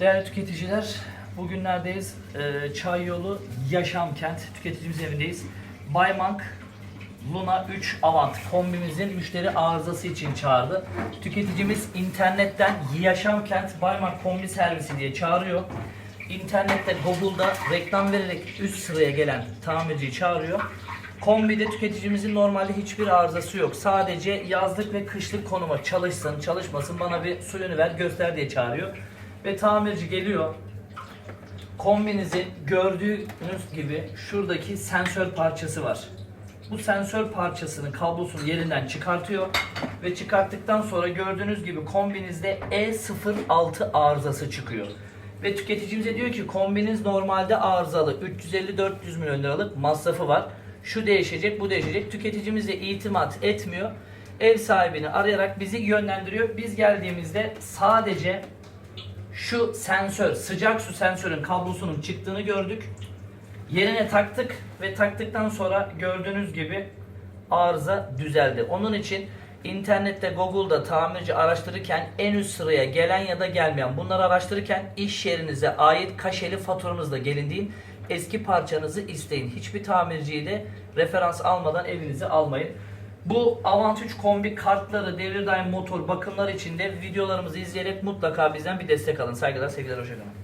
Değerli tüketiciler, bugünlerdeyiz. Ee, Çay Yolu Yaşam Kent tüketicimiz evindeyiz. Baymank Luna 3 Avant kombimizin müşteri arızası için çağırdı. Tüketicimiz internetten Yaşam Kent Baymank kombi servisi diye çağırıyor. İnternette Google'da reklam vererek üst sıraya gelen tamirciyi çağırıyor. Kombide tüketicimizin normalde hiçbir arızası yok. Sadece yazlık ve kışlık konuma çalışsın, çalışmasın bana bir suyunu ver göster diye çağırıyor. Ve tamirci geliyor. Kombinizin gördüğünüz gibi şuradaki sensör parçası var. Bu sensör parçasının kablosunu yerinden çıkartıyor ve çıkarttıktan sonra gördüğünüz gibi kombinizde E06 arızası çıkıyor. Ve tüketicimize diyor ki kombiniz normalde arızalı 350-400 milyon liralık masrafı var. Şu değişecek bu değişecek. Tüketicimiz de itimat etmiyor. Ev sahibini arayarak bizi yönlendiriyor. Biz geldiğimizde sadece şu sensör, sıcak su sensörün kablosunun çıktığını gördük. Yerine taktık ve taktıktan sonra gördüğünüz gibi arıza düzeldi. Onun için internette Google'da tamirci araştırırken en üst sıraya gelen ya da gelmeyen bunları araştırırken iş yerinize ait kaşeli faturanızla gelin deyin. Eski parçanızı isteyin. Hiçbir tamirciyi de referans almadan evinize almayın. Bu Avant 3 kombi kartları, devir daim motor bakımlar için de videolarımızı izleyerek mutlaka bizden bir destek alın. Saygılar, sevgiler, hoşçakalın.